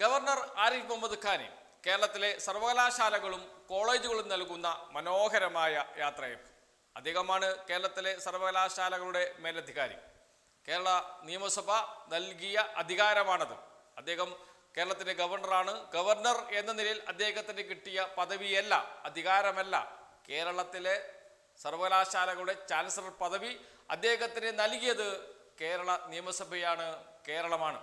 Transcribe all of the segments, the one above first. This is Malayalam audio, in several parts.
ഗവർണർ ആരിഫ് മുഹമ്മദ് ഖാനെ കേരളത്തിലെ സർവകലാശാലകളും കോളേജുകളും നൽകുന്ന മനോഹരമായ യാത്രയപ്പ് അദ്ദേഹമാണ് കേരളത്തിലെ സർവകലാശാലകളുടെ മേലധികാരി. കേരള നിയമസഭ നൽകിയ അധികാരമാണത്. അദ്ദേഹം കേരളത്തിന്റെ ഗവർണറാണ്. ഗവർണർ എന്ന നിലയിൽ അദ്ദേഹത്തിന് കിട്ടിയ പദവിയല്ല അധികാരമല്ല. കേരളത്തിലെ സർവകലാശാലകളുടെ ചാൻസലർ പദവി അദ്ദേഹത്തിന് നൽകിയത് കേരള നിയമസഭയാണ് കേരളമാണ്.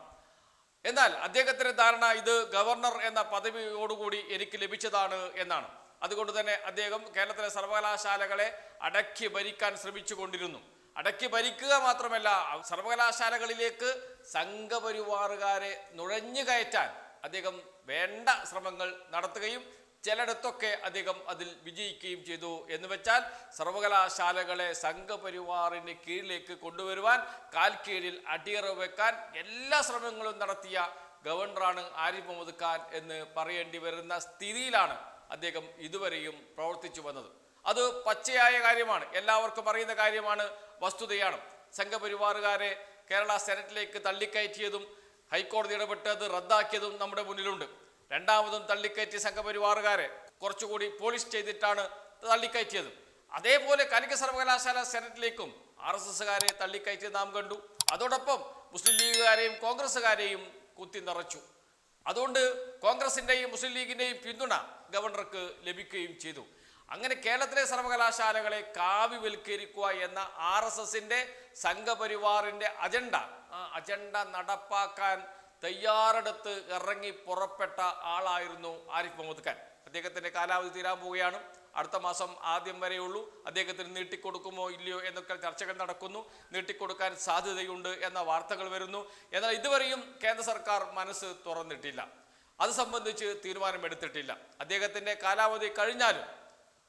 എന്നാൽ അദ്ദേഹത്തിന്റെ ധാരണ ഇത് ഗവർണർ എന്ന പദവിയോടുകൂടി എനിക്ക് ലഭിച്ചതാണ് എന്നാണ്. അതുകൊണ്ട് തന്നെ അദ്ദേഹം കേരളത്തിലെ സർവകലാശാലകളെ അടക്കി ഭരിക്കാൻ ശ്രമിച്ചു കൊണ്ടിരുന്നു. അടക്കി ഭരിക്കുക മാത്രമല്ല സർവകലാശാലകളിലേക്ക് സംഘപരിവാറുകാരെ നുഴഞ്ഞു കയറ്റാൻ അദ്ദേഹം വേണ്ട ശ്രമങ്ങൾ നടത്തുകയും ചിലയിടത്തൊക്കെ അദ്ദേഹം അതിൽ വിജയിക്കുകയും ചെയ്തു എന്ന് വെച്ചാൽ സർവകലാശാലകളെ സംഘപരിവാറിന് കീഴിലേക്ക് കൊണ്ടുവരുവാൻ കാൽ കീഴിൽ അടിയറ വെക്കാൻ എല്ലാ ശ്രമങ്ങളും നടത്തിയ ഗവർണറാണ് ആരിഫ് മുഹമ്മദ് ഖാൻ എന്ന് പറയേണ്ടി വരുന്ന സ്ഥിതിയിലാണ് അദ്ദേഹം ഇതുവരെയും പ്രവർത്തിച്ചു വന്നത്. അത് പച്ചയായ കാര്യമാണ്. എല്ലാവർക്കും അറിയുന്ന കാര്യമാണ് വസ്തുതയാണ്. സംഘപരിവാറുകാരെ കേരള സെനറ്റിലേക്ക് തള്ളിക്കയറ്റിയതും ഹൈക്കോടതി ഇടപെട്ട് അത് റദ്ദാക്കിയതും നമ്മുടെ മുന്നിലുണ്ട്. രണ്ടാമതും തള്ളിക്കയറ്റിയ സംഘപരിവാറുകാരെ കുറച്ചുകൂടി പോളിഷ് ചെയ്തിട്ടാണ് തള്ളിക്കയറ്റിയത്. അതേപോലെ കാലിക സർവകലാശാല സെനറ്റിലേക്കും ആർ എസ് എസ്സുകാരെ തള്ളിക്കയറ്റി നാം കണ്ടു. അതോടൊപ്പം മുസ്ലിം ലീഗുകാരെയും കോൺഗ്രസ്സുകാരെയും കുത്തി നിറച്ചു. അതുകൊണ്ട് കോൺഗ്രസിന്റെയും മുസ്ലിം ലീഗിന്റെയും പിന്തുണ ഗവർണർക്ക് ലഭിക്കുകയും ചെയ്തു. അങ്ങനെ കേരളത്തിലെ സർവകലാശാലകളെ കാവ്യവൽക്കരിക്കുക എന്ന ആർ എസ് എസിന്റെ സംഘപരിവാറിന്റെ അജണ്ട ആ അജണ്ട നടപ്പാക്കാൻ തയ്യാറെടുത്ത് ഇറങ്ങി പുറപ്പെട്ട ആളായിരുന്നു ആരിഫ് മുഹമ്മദ് ഖാൻ. അദ്ദേഹത്തിന്റെ കാലാവധി തീരാൻ പോവുകയാണ്. അടുത്ത മാസം ആദ്യം വരെയുള്ളൂ. അദ്ദേഹത്തിന് നീട്ടിക്കൊടുക്കുമോ ഇല്ലയോ എന്നൊക്കെ ചർച്ചകൾ നടക്കുന്നു. നീട്ടിക്കൊടുക്കാൻ സാധ്യതയുണ്ട് എന്ന വാർത്തകൾ വരുന്നു. എന്നാൽ ഇതുവരെയും കേന്ദ്ര സർക്കാർ മനസ്സ് തുറന്നിട്ടില്ല. അത് സംബന്ധിച്ച് തീരുമാനമെടുത്തിട്ടില്ല. അദ്ദേഹത്തിന്റെ കാലാവധി കഴിഞ്ഞാലും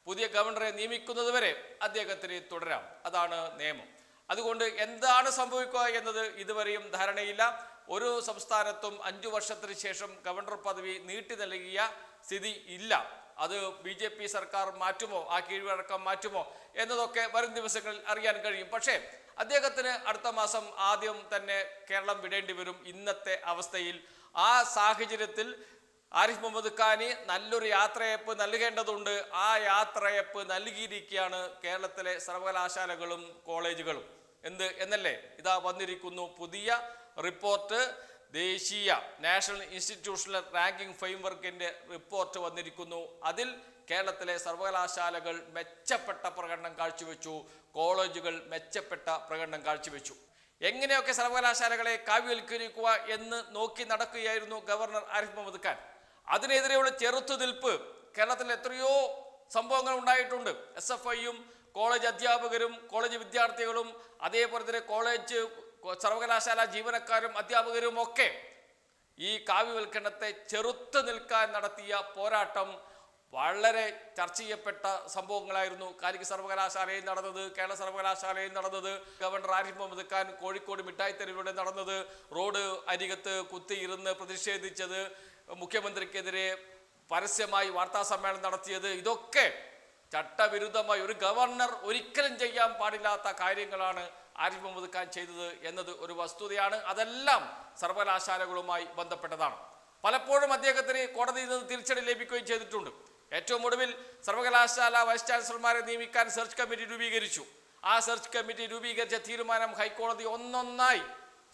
പുതിയ ഗവർണറെ നിയമിക്കുന്നതുവരെ അദ്ദേഹത്തിന് തുടരാം. അതാണ് നിയമം. അതുകൊണ്ട് എന്താണ് സംഭവിക്കുക എന്നത് ഇതുവരെയും ധാരണയില്ല. ഒരു സംസ്ഥാനത്തും അഞ്ചു വർഷത്തിന് ശേഷം ഗവർണർ പദവി നീട്ടി നൽകിയ സ്ഥിതി ഇല്ല. അത് ബി ജെ പി സർക്കാർ മാറ്റുമോ? ആ കീഴ്വഴക്കം മാറ്റുമോ? എന്നതൊക്കെ വരും ദിവസങ്ങളിൽ അറിയാൻ കഴിയും. പക്ഷേ അദ്ദേഹത്തിന് അടുത്ത മാസം ആദ്യം തന്നെ കേരളം വിടേണ്ടി വരും ഇന്നത്തെ അവസ്ഥയിൽ. ആ സാഹചര്യത്തിൽ ആരിഫ് മുഹമ്മദ് ഖാനി നല്ലൊരു യാത്രയപ്പ് നൽകേണ്ടതുണ്ട്. ആ യാത്രയപ്പ് നൽകിയിരിക്കുകയാണ് കേരളത്തിലെ സർവകലാശാലകളും കോളേജുകളും. എന്ത്? എന്നല്ലേ? ഇതാ വന്നിരിക്കുന്നു പുതിയ റിപ്പോർട്ട് ദേശീയ നാഷണൽ ഇൻസ്റ്റിറ്റ്യൂഷണൽ റാങ്കിംഗ് ഫ്രെയിംവർക്കിന്റെ റിപ്പോർട്ട് വന്നിരിക്കുന്നു. അതിൽ കേരളത്തിലെ സർവകലാശാലകൾ മെച്ചപ്പെട്ട പ്രകടനം കാഴ്ചവെച്ചു. കോളേജുകൾ മെച്ചപ്പെട്ട പ്രകടനം കാഴ്ചവെച്ചു. എങ്ങനെയൊക്കെ സർവകലാശാലകളെ കാവ്യവൽക്കരിക്കുക എന്ന് നോക്കി നടക്കുകയായിരുന്നു ഗവർണർ ആരിഫ് മുഹമ്മദ് ഖാൻ. അതിനെതിരെയുള്ള ചെറുത്തുനിൽപ്പ് കേരളത്തിൽ എത്രയോ സംഭവങ്ങൾ ഉണ്ടായിട്ടുണ്ട്. എസ് എഫ് ഐയും കോളേജ് അധ്യാപകരും കോളേജ് വിദ്യാർത്ഥികളും അതേപോലെ തന്നെ കോളേജ് സർവകലാശാല ജീവനക്കാരും അധ്യാപകരും ഒക്കെ ഈ കാവ്യവൽക്കരണത്തെ ചെറുത്ത് നിൽക്കാൻ നടത്തിയ പോരാട്ടം വളരെ ചർച്ച ചെയ്യപ്പെട്ട സംഭവങ്ങളായിരുന്നു. കാലിക സർവകലാശാലയിൽ നടന്നത് കേരള സർവകലാശാലയിൽ നടന്നത് ഗവർണർ ആരിഫ് മുഹമ്മദ് ഖാൻ കോഴിക്കോട് മിഠായിത്തെരുവിലൂടെ നടന്നത് റോഡ് അരികത്ത് കുത്തിയിരുന്ന് പ്രതിഷേധിച്ചത് മുഖ്യമന്ത്രിക്കെതിരെ പരസ്യമായി വാർത്താ സമ്മേളനം നടത്തിയത് ഇതൊക്കെ ചട്ടവിരുദ്ധമായി ഒരു ഗവർണർ ഒരിക്കലും ചെയ്യാൻ പാടില്ലാത്ത കാര്യങ്ങളാണ് ആരിഫ് മുഹമ്മദ് ഖാൻ ചെയ്തത് എന്നത് ഒരു വസ്തുതയാണ്. അതെല്ലാം സർവകലാശാലകളുമായി ബന്ധപ്പെട്ടതാണ്. പലപ്പോഴും അദ്ദേഹത്തിന് കോടതിയിൽ നിന്ന് തിരിച്ചടി ലഭിക്കുകയും ചെയ്തിട്ടുണ്ട്. ഏറ്റവും ഒടുവിൽ സർവകലാശാല വൈസ് ചാൻസലർമാരെ നിയമിക്കാൻ സെർച്ച് കമ്മിറ്റി രൂപീകരിച്ചു. ആ സെർച്ച് കമ്മിറ്റി രൂപീകരിച്ച തീരുമാനം ഹൈക്കോടതി ഒന്നൊന്നായി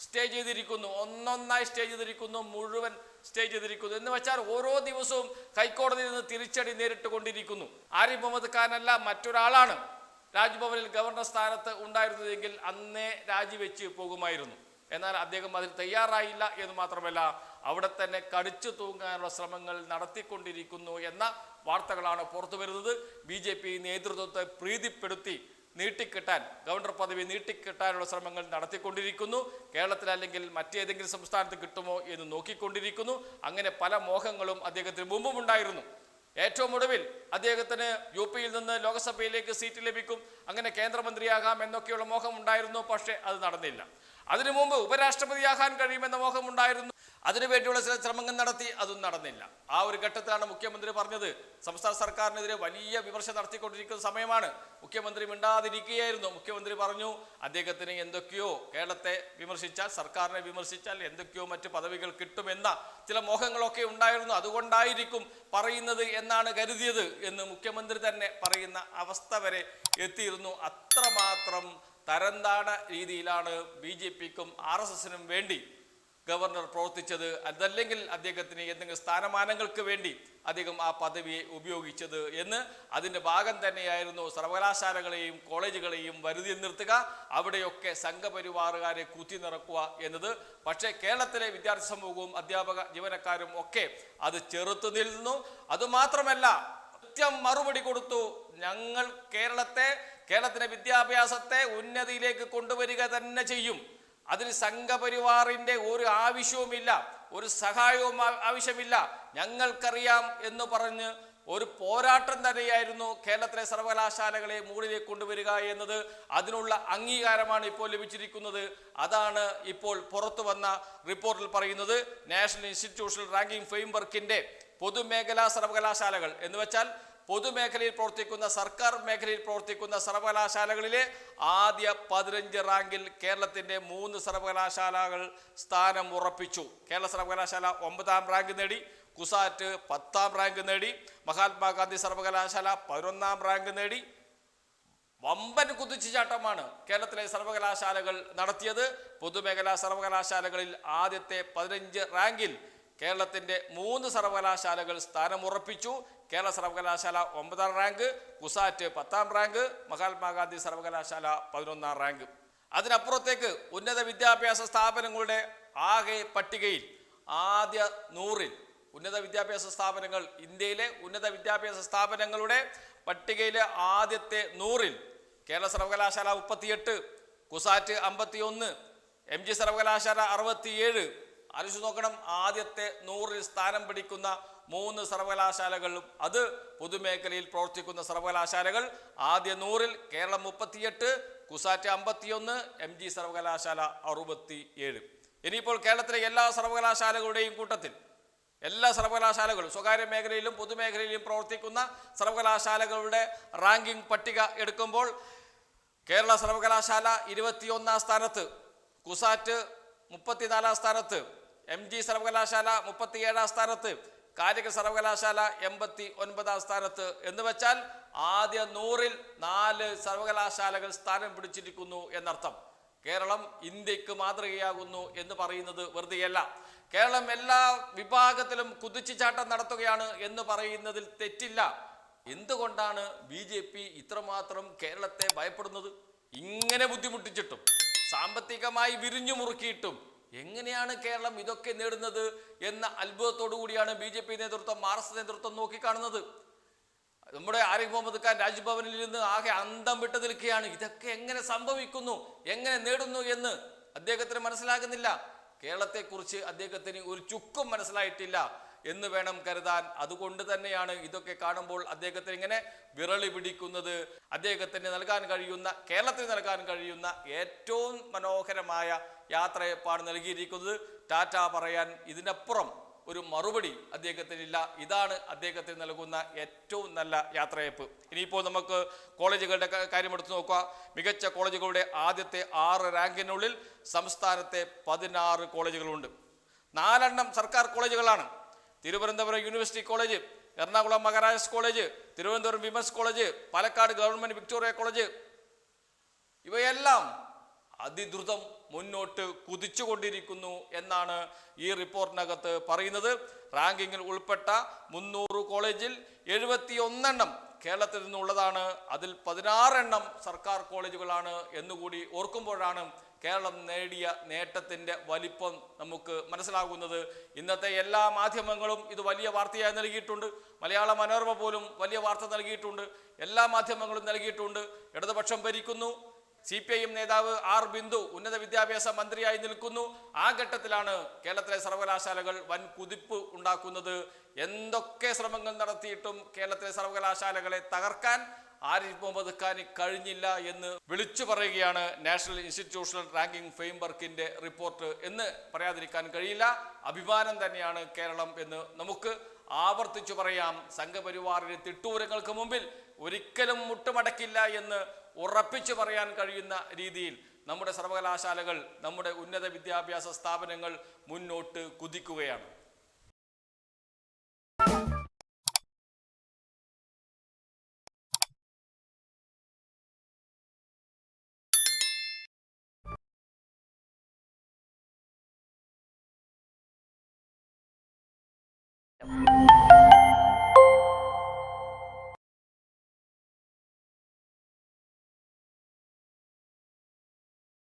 സ്റ്റേ ചെയ്തിരിക്കുന്നു. ഒന്നൊന്നായി സ്റ്റേ ചെയ്തിരിക്കുന്നു. മുഴുവൻ സ്റ്റേ ചെയ്തിരിക്കുന്നു. എന്ന് വെച്ചാൽ ഓരോ ദിവസവും ഹൈക്കോടതിയിൽ നിന്ന് തിരിച്ചടി നേരിട്ട് കൊണ്ടിരിക്കുന്നു. ആരിഫ് മുഹമ്മദ് അല്ല മറ്റൊരാളാണ്. രാജ്ഭവനിൽ ഗവർണർ സ്ഥാനത്ത് ഉണ്ടായിരുന്നതെങ്കിൽ അന്നേ രാജിവെച്ച് പോകുമായിരുന്നു. എന്നാൽ അദ്ദേഹം അതിൽ തയ്യാറായില്ല എന്ന് മാത്രമല്ല അവിടെ തന്നെ കടിച്ചു തൂങ്ങാനുള്ള ശ്രമങ്ങൾ നടത്തിക്കൊണ്ടിരിക്കുന്നു എന്ന വാർത്തകളാണ് പുറത്തു വരുന്നത്. ബി ജെ പി നേതൃത്വത്തെ പ്രീതിപ്പെടുത്തി നീട്ടിക്കിട്ടാൻ ഗവർണർ പദവി നീട്ടിക്കിട്ടാനുള്ള ശ്രമങ്ങൾ നടത്തിക്കൊണ്ടിരിക്കുന്നു. കേരളത്തിൽ അല്ലെങ്കിൽ മറ്റേതെങ്കിലും സംസ്ഥാനത്ത് കിട്ടുമോ എന്ന് നോക്കിക്കൊണ്ടിരിക്കുന്നു. അങ്ങനെ പല മോഹങ്ങളും അദ്ദേഹത്തിന് മുമ്പും ഉണ്ടായിരുന്നു ഏറ്റവും ഒടുവിൽ അദ്ദേഹത്തിന് യു പിയിൽ നിന്ന് ലോക്സഭയിലേക്ക് സീറ്റ് ലഭിക്കും. അങ്ങനെ കേന്ദ്രമന്ത്രിയാകാം എന്നൊക്കെയുള്ള മോഹം ഉണ്ടായിരുന്നു പക്ഷേ അത് നടന്നില്ല. അതിനു മുമ്പ് ഉപരാഷ്ട്രപതിയാകാൻ കഴിയുമെന്ന മോഹമുണ്ടായിരുന്നു അതിനുവേണ്ടിയുള്ള ചില ശ്രമങ്ങൾ നടത്തി അതും നടന്നില്ല. ആ ഒരു ഘട്ടത്തിലാണ് മുഖ്യമന്ത്രി പറഞ്ഞത്. സംസ്ഥാന സർക്കാരിനെതിരെ വലിയ വിമർശനം നടത്തിക്കൊണ്ടിരിക്കുന്ന സമയമാണ്. മുഖ്യമന്ത്രി മിണ്ടാതിരിക്കുകയായിരുന്നു. മുഖ്യമന്ത്രി പറഞ്ഞു അദ്ദേഹത്തിന് എന്തൊക്കെയോ കേരളത്തെ വിമർശിച്ചാൽ സർക്കാരിനെ വിമർശിച്ചാൽ എന്തൊക്കെയോ മറ്റ് പദവികൾ കിട്ടുമെന്ന ചില മോഹങ്ങളൊക്കെ ഉണ്ടായിരുന്നു. അതുകൊണ്ടായിരിക്കും പറയുന്നത് എന്നാണ് കരുതിയത് എന്ന് മുഖ്യമന്ത്രി തന്നെ പറയുന്ന അവസ്ഥ വരെ എത്തിയിരുന്നു. അത്രമാത്രം തരംതാണ രീതിയിലാണ് ബി ജെ പിക്കും ആർ എസ് എസിനും വേണ്ടി ഗവർണർ പ്രവർത്തിച്ചത് അതല്ലെങ്കിൽ അദ്ദേഹത്തിന് എന്തെങ്കിലും സ്ഥാനമാനങ്ങൾക്ക് വേണ്ടി അദ്ദേഹം ആ പദവിയെ ഉപയോഗിച്ചത് എന്ന് അതിന്റെ ഭാഗം തന്നെയായിരുന്നു സർവകലാശാലകളെയും കോളേജുകളെയും വരുതി നിർത്തുക അവിടെയൊക്കെ സംഘപരിവാറുകാരെ കുത്തി നിറക്കുക എന്നത്. പക്ഷേ കേരളത്തിലെ വിദ്യാർത്ഥി സമൂഹവും അധ്യാപക ജീവനക്കാരും ഒക്കെ അത് ചെറുത്തു നിന്നു അതുമാത്രമല്ല കൃത്യം മറുപടി കൊടുത്തു. ഞങ്ങൾ കേരളത്തെ കേരളത്തിലെ വിദ്യാഭ്യാസത്തെ ഉന്നതിയിലേക്ക് കൊണ്ടുവരിക തന്നെ ചെയ്യും. അതിന് സംഘപരിവാറിന്റെ ഒരു ആവശ്യവുമില്ല ഒരു സഹായവും ആവശ്യമില്ല. ഞങ്ങൾക്കറിയാം എന്ന് പറഞ്ഞ് ഒരു പോരാട്ടം തന്നെയായിരുന്നു കേരളത്തിലെ സർവകലാശാലകളെ മുകളിലേക്ക് കൊണ്ടുവരിക എന്നത്. അതിനുള്ള അംഗീകാരമാണ് ഇപ്പോൾ ലഭിച്ചിരിക്കുന്നത്. അതാണ് ഇപ്പോൾ പുറത്തു വന്ന റിപ്പോർട്ടിൽ പറയുന്നത്. നാഷണൽ ഇൻസ്റ്റിറ്റ്യൂഷണൽ റാങ്കിംഗ് ഫ്രെയിംവർക്കിന്റെ പൊതുമേഖലാ സർവകലാശാലകൾ എന്ന് വെച്ചാൽ പൊതുമേഖലയിൽ പ്രവർത്തിക്കുന്ന സർക്കാർ മേഖലയിൽ പ്രവർത്തിക്കുന്ന സർവകലാശാലകളിലെ ആദ്യ പതിനഞ്ച് റാങ്കിൽ കേരളത്തിന്റെ മൂന്ന് സർവകലാശാലകൾ സ്ഥാനം ഉറപ്പിച്ചു. കേരള സർവകലാശാല ഒമ്പതാം റാങ്ക് നേടി കുസാറ്റ് പത്താം റാങ്ക് നേടി മഹാത്മാഗാന്ധി സർവകലാശാല പതിനൊന്നാം റാങ്ക് നേടി. വമ്പൻ കുതിച്ചുചാട്ടമാണ് കേരളത്തിലെ സർവകലാശാലകൾ നടത്തിയത്. പൊതുമേഖലാ സർവകലാശാലകളിൽ ആദ്യത്തെ പതിനഞ്ച് റാങ്കിൽ കേരളത്തിന്റെ മൂന്ന് സർവകലാശാലകൾ സ്ഥാനമുറപ്പിച്ചു. കേരള സർവകലാശാല ഒമ്പതാം റാങ്ക് കുസാറ്റ് പത്താം റാങ്ക് മഹാത്മാഗാന്ധി സർവകലാശാല പതിനൊന്നാം റാങ്ക് അതിനപ്പുറത്തേക്ക് ഉന്നത വിദ്യാഭ്യാസ സ്ഥാപനങ്ങളുടെ ആകെ പട്ടികയിൽ ആദ്യ നൂറിൽ ഉന്നത വിദ്യാഭ്യാസ സ്ഥാപനങ്ങൾ ഇന്ത്യയിലെ ഉന്നത വിദ്യാഭ്യാസ സ്ഥാപനങ്ങളുടെ പട്ടികയിലെ ആദ്യത്തെ നൂറിൽ കേരള സർവകലാശാല മുപ്പത്തിയെട്ട് കുസാറ്റ് അമ്പത്തിയൊന്ന് എം ജി സർവകലാശാല അറുപത്തിയേഴ് ആലോചിച്ച് നോക്കണം. ആദ്യത്തെ നൂറിൽ സ്ഥാനം പിടിക്കുന്ന മൂന്ന് സർവകലാശാലകളും അത് പൊതുമേഖലയിൽ പ്രവർത്തിക്കുന്ന സർവകലാശാലകൾ. ആദ്യ നൂറിൽ കേരളം മുപ്പത്തിയെട്ട് കുസാറ്റ് അമ്പത്തിയൊന്ന് എം ജി സർവകലാശാല അറുപത്തി ഏഴ് ഇനിയിപ്പോൾ കേരളത്തിലെ എല്ലാ സർവകലാശാലകളുടെയും കൂട്ടത്തിൽ എല്ലാ സർവകലാശാലകളും സ്വകാര്യ മേഖലയിലും പൊതുമേഖലയിലും പ്രവർത്തിക്കുന്ന സർവകലാശാലകളുടെ റാങ്കിംഗ് പട്ടിക എടുക്കുമ്പോൾ കേരള സർവകലാശാല ഇരുപത്തിയൊന്നാം സ്ഥാനത്ത് കുസാറ്റ് മുപ്പത്തിനാലാം സ്ഥാനത്ത് എം ജി സർവകലാശാല മുപ്പത്തിയേഴാം സ്ഥാനത്ത് കാലിക സർവകലാശാല എൺപത്തി ഒൻപതാം സ്ഥാനത്ത്. എന്ന് വെച്ചാൽ ആദ്യ നൂറിൽ നാല് സർവകലാശാലകൾ സ്ഥാനം പിടിച്ചിരിക്കുന്നു എന്നർത്ഥം. കേരളം ഇന്ത്യയ്ക്ക് മാതൃകയാകുന്നു എന്ന് പറയുന്നത് വെറുതെയല്ല. കേരളം എല്ലാ വിഭാഗത്തിലും കുതിച്ചുചാട്ടം നടത്തുകയാണ് എന്ന് പറയുന്നതിൽ തെറ്റില്ല. എന്തുകൊണ്ടാണ് ബി ജെ പി ഇത്രമാത്രം കേരളത്തെ ഭയപ്പെടുന്നത്? ഇങ്ങനെ ബുദ്ധിമുട്ടിച്ചിട്ടും സാമ്പത്തികമായി വിരിഞ്ഞു മുറുക്കിയിട്ടും എങ്ങനെയാണ് കേരളം ഇതൊക്കെ നേടുന്നത് എന്ന അത്ഭുതത്തോടു കൂടിയാണ് ബി ജെ പി നേതൃത്വം ആർ എസ് നേതൃത്വം നോക്കിക്കാണുന്നത്. നമ്മുടെ ആരിഫ് മുഹമ്മദ് ഖാൻ രാജ്ഭവനിൽ നിന്ന് ആകെ അന്തം വിട്ടു നിൽക്കുകയാണ്. ഇതൊക്കെ എങ്ങനെ സംഭവിക്കുന്നു എങ്ങനെ നേടുന്നു എന്ന് അദ്ദേഹത്തിന് മനസ്സിലാകുന്നില്ല. കേരളത്തെക്കുറിച്ച് അദ്ദേഹത്തിന് ഒരു ചുക്കും മനസ്സിലായിട്ടില്ല. എന്ന് വേണം കരുതാൻ. അതുകൊണ്ട് തന്നെയാണ് ഇതൊക്കെ കാണുമ്പോൾ അദ്ദേഹത്തിന് ഇങ്ങനെ വിരളി പിടിക്കുന്നത്. അദ്ദേഹത്തിന് നൽകാൻ കഴിയുന്ന കേരളത്തിന് നൽകാൻ കഴിയുന്ന ഏറ്റവും മനോഹരമായ യാത്രയപ്പാണ് നൽകിയിരിക്കുന്നത് ടാറ്റ പറയാൻ ഇതിനപ്പുറം ഒരു മറുപടി അദ്ദേഹത്തിനില്ല. ഇതാണ് അദ്ദേഹത്തിന് നൽകുന്ന ഏറ്റവും നല്ല യാത്രയപ്പ്. ഇനിയിപ്പോൾ നമുക്ക് കോളേജുകളുടെ കാര്യം എടുത്തു നോക്കുക. മികച്ച കോളേജുകളുടെ ആദ്യത്തെ ആറ് റാങ്കിനുള്ളിൽ സംസ്ഥാനത്തെ പതിനാറ് കോളേജുകളുണ്ട്. നാലെണ്ണം സർക്കാർ കോളേജുകളാണ്. Thiruvananthapuram university college Ernakulam Maharajas college Thiruvananthapuram women's college Palakkad government Victoria college ഇവയെല്ലാം അതിദ്രുതം മുന്നോട്ട് കുതിച്ചുകൊണ്ടിരിക്കുന്നു എന്നാണ് ഈ റിപ്പോർട്ടിനകത്ത് പറയുന്നത്. റാങ്കിങ്ങിൽ ഉൾപ്പെട്ട മുന്നൂറ് കോളേജിൽ എഴുപത്തി ഒന്നെണ്ണം കേരളത്തിൽ നിന്നുള്ളതാണ്. അതിൽ പതിനാറെണ്ണം സർക്കാർ കോളേജുകളാണ് എന്നുകൂടി ഓർക്കുമ്പോഴാണ് കേരളം നേടിയ നേട്ടത്തിന്റെ വലിപ്പം നമുക്ക് മനസ്സിലാകുന്നത്. ഇന്നത്തെ എല്ലാ മാധ്യമങ്ങളും ഇത് വലിയ വാർത്തയായി നൽകിയിട്ടുണ്ട്. മലയാള മനോരമ പോലും വലിയ വാർത്ത നൽകിയിട്ടുണ്ട്. എല്ലാ മാധ്യമങ്ങളും നൽകിയിട്ടുണ്ട്. ഇടതുപക്ഷം ഭരിക്കുന്നു. സി പി ഐ എം നേതാവ് ആർ ബിന്ദു ഉന്നത വിദ്യാഭ്യാസ മന്ത്രിയായി നിൽക്കുന്നു. ആ ഘട്ടത്തിലാണ് കേരളത്തിലെ സർവകലാശാലകൾ വൻ കുതിപ്പ് ഉണ്ടാക്കുന്നത്. എന്തൊക്കെ ശ്രമങ്ങൾ നടത്തിയിട്ടും കേരളത്തിലെ സർവകലാശാലകളെ തകർക്കാൻ ആരിഫ് മുഹമ്മദ് ഖാന് കഴിഞ്ഞില്ല എന്ന് വിളിച്ചു പറയുകയാണ് നാഷണൽ ഇൻസ്റ്റിറ്റ്യൂഷണൽ റാങ്കിംഗ് ഫ്രെയിംവർക്കിന്റെ റിപ്പോർട്ട് എന്ന് പറയാതിരിക്കാൻ കഴിയില്ല. അഭിമാനം തന്നെയാണ് കേരളം എന്ന് നമുക്ക് ആവർത്തിച്ചു പറയാം. സംഘപരിവാറിന് തിട്ടൂരങ്ങൾക്ക് മുമ്പിൽ ഒരിക്കലും മുട്ടുമടക്കില്ല എന്ന് ഉറപ്പിച്ചു പറയാൻ കഴിയുന്ന രീതിയിൽ നമ്മുടെ സർവകലാശാലകൾ നമ്മുടെ ഉന്നത വിദ്യാഭ്യാസ സ്ഥാപനങ്ങൾ മുന്നോട്ട് കുതിക്കുകയാണ്.